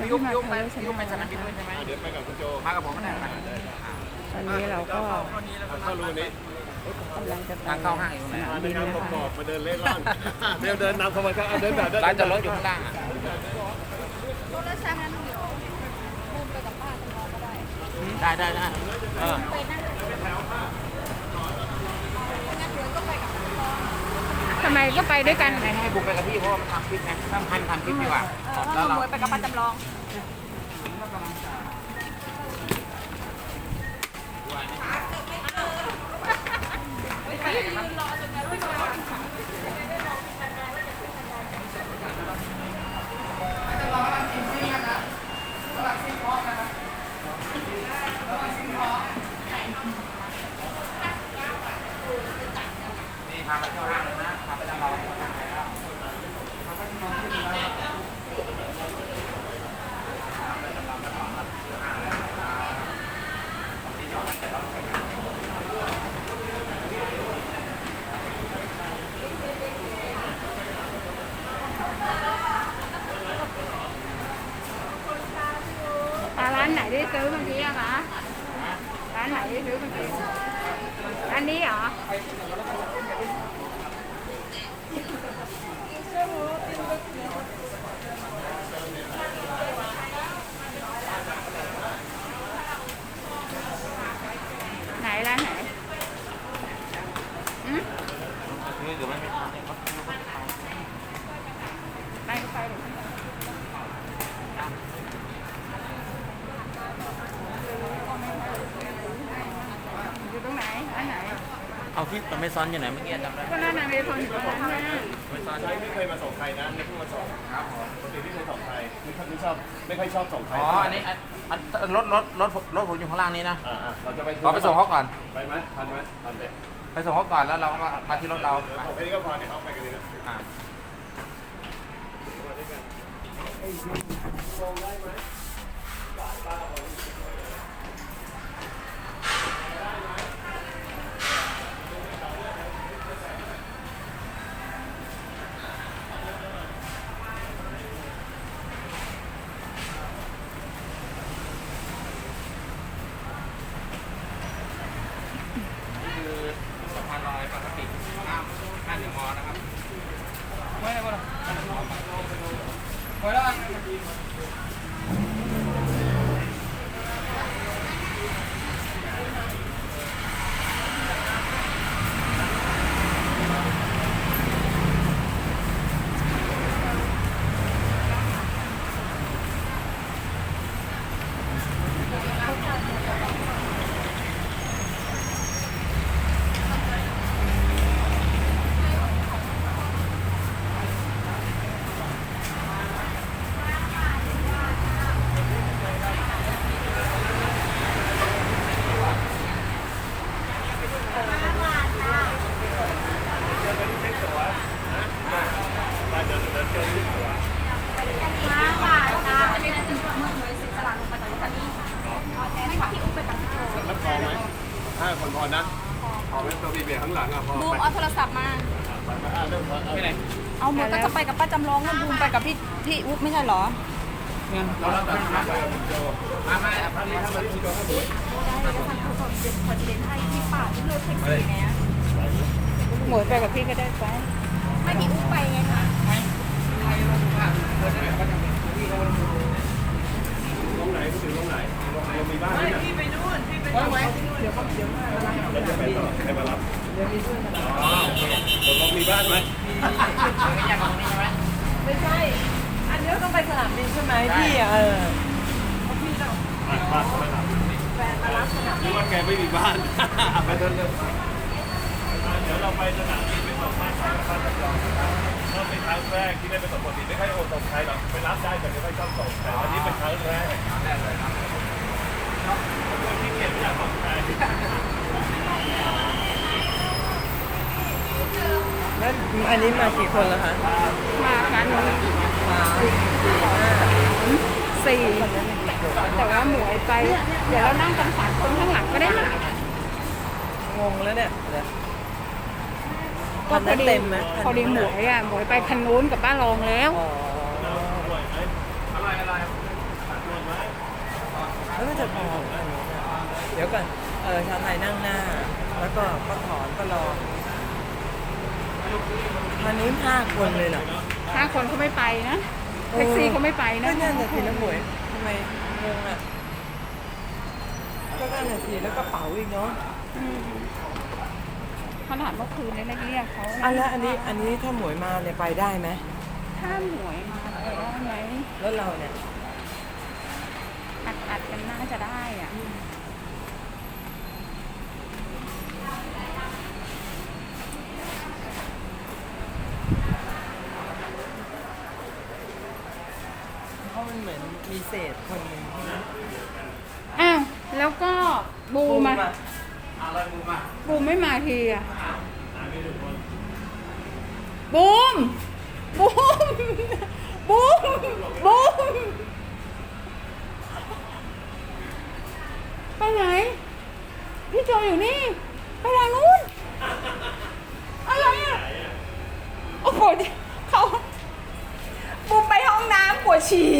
พี่ยุกพี่ยุกไปพี่ยุกไปสนามบินด้วยใช่ไหมเดี๋ยวไปกับคุณโจมากับผมก็ได้ไปตอนนี้เราก็เข้ารูนี้กำลังจะไปทางเข้าห้างอยู่ไหนสนามมาในบินงานนะประกอคะบมาเดินเล่ร่อนเดี๋ยวเดินนำเข้ามาก็เดินแบบเดินร้านจอดรถอยู่ข้างล่างอะรถแล้วช้างั้นเดี๋ยวบูมไปกับป้าคุณรอก็ได้ได้ได้ได้เออ ไปนั่งงั้นเดี๋ยวก็ไปกับคุณรอ ทำไมก็ไปด้วยกันให้ให้บุกไปกับพี่เพราะว่ามันทำคลิปไงทำพันทำคลิปดีกว่าเออแล้วขเราโมยไปกับป้าจำลองนี่พาไปเที่ยวห้างเลยนะ พาไปจำลองแล้วอะร้านไหนได้ซื้อเมื่อกี้อะคะร้านไหนได้ซื้อเมื่อกี้ร้านนี้เหรอ ไหนร้านไหนอืม นี่เดี๋ยวไม่มีทางเนี่ยเขาไปก็ไปเลยอยู่ตรงไหนร้านไหน เอาที่มันไม่ซ้อนอยู่ไหนเมื่อกี้จำได้ก็ร้านนางเรพรอยู่ตรงนั้นนะไม่ซ้อนใช่ไม่เคยมาส่งใครนะไม่เพิ่งมาส่งครับปกติไม่เคยส่งใครไม่ค่อยไม่ชอบไม่ค่อยชอบส่งใครอ๋ออันนี้อันอันรถรถรถรถผมอยู่ข้างล่างนี้นะอ่าเราจะไปเราไปส่งเขาก่อนไปไหมทันไหมทันเลย ไปส่งเขาก่อนแล้วเราก็มาที่รถเราส่งแค่นี้ก็พอเดี๋ยวเขาไปกันเลยนะอ่านี่ พานลอยปกติห้ามห้ามหนึ่งมอนะครับไม่ได้ไม่ได้ไม่ไห้าคนพอนะพอไหมตัวบีเบียข้างหลังอะพอบูไปมเอาโทรศัพท์มาไปอะเริ่มพอไปไหนเอาหมดก็จะไปกับป้าจำลองแล้วบูมไปกับพี่พี่อุ๊บไม่ใช่เหรอ เราเราแบบมาไปมาไม่ครับพี่ทำมาที่ตัวเขาสวยหมวยไปกับพี่ก็ได้ไปไม่พี่อุ๊บไปไงคะลงไหนคุณถึงลงไหนลงไหนมีบ้านไหมพี่ไปนู่นพี่ไปนู่นเดี๋ยวเดี๋ยวแล้วจะไปต่อใครมารับ อ๋อโอเค ตกลงมีบ้าน ไหมไม่ยากตรงนี้ใช่ไหมไม่ใช่ อันนี้ต้องไปสนามบินใช่ไหมพี่อะเอออะบ้านมารับแฟนมารับสนามหรือว่าแกไม่มีบ้านไปเดินเลยเดี๋ยวเราไปสนามบินไปส่งบ้านใครกับบ้านจัดจองนะครับก็เป็นครั้งแรกที่ได้ไปส่งปกติไม่ค่อยโอนส่งใครหรอกไปรับได้แต่ไม่ค่อยชอบส่งแต่วันนี้เป็นครั้งแรกแรกเลยครับคนที่เกียจไม่อยากส่งใคร แล้ว อันนี้มากี่คนแล้วคะ มาครั้งหนึงมาสี่ห้าสี่แต่ว่าหมวยไป เดี๋ยวเรานั่งกันสามคนข้างหลังก็ได้นะงงแล้วเนี่ยเดี๋ยวก็คันพอนั้นดีเต็มไหมพอดีหมวยอะหมวยไปคันนู้นกับป้ารองแล้วอ๋ออร่อยอร่อยจะพออันนี้นะเดี๋ยวก่อนเออชาวไทยนั่งหน้า แล้วก็ป้าถอนก็รอ วันนี้ห้าคนเลยเหรอห้าคนเขาไม่ไปนะแท็กซี่เขาไม่ไปนะก็นั่นน่ะสิน้ำหมวยทำไมงงอะก็นั่นน่ะสิแล้วกระเป๋าอีกเนาะอืมขนาดเมื่อคืนเนี่ยเรียกเขาอันแล้วอันนี้อันนี้ถ้าหมวยมาเนี่ยไปได้ไหมถ้าหมวยมาไปได้ไหมแล้วเราเนี่ยอัดอัดกันน่าจะได้อะ เพราะมันเหมือนมี เศษคนหนึ่งใช่ไหมอ้าวแล้วก็บูมอะอะอะไรมึงมาบูมไม่มาทีอะบูมบูมบูมบูมไปไหน พี่โจอยู่นี่ ไปทางนู้น อะไรอะโอ้โหเขาบูมไปห้องน้ำปวดฉี่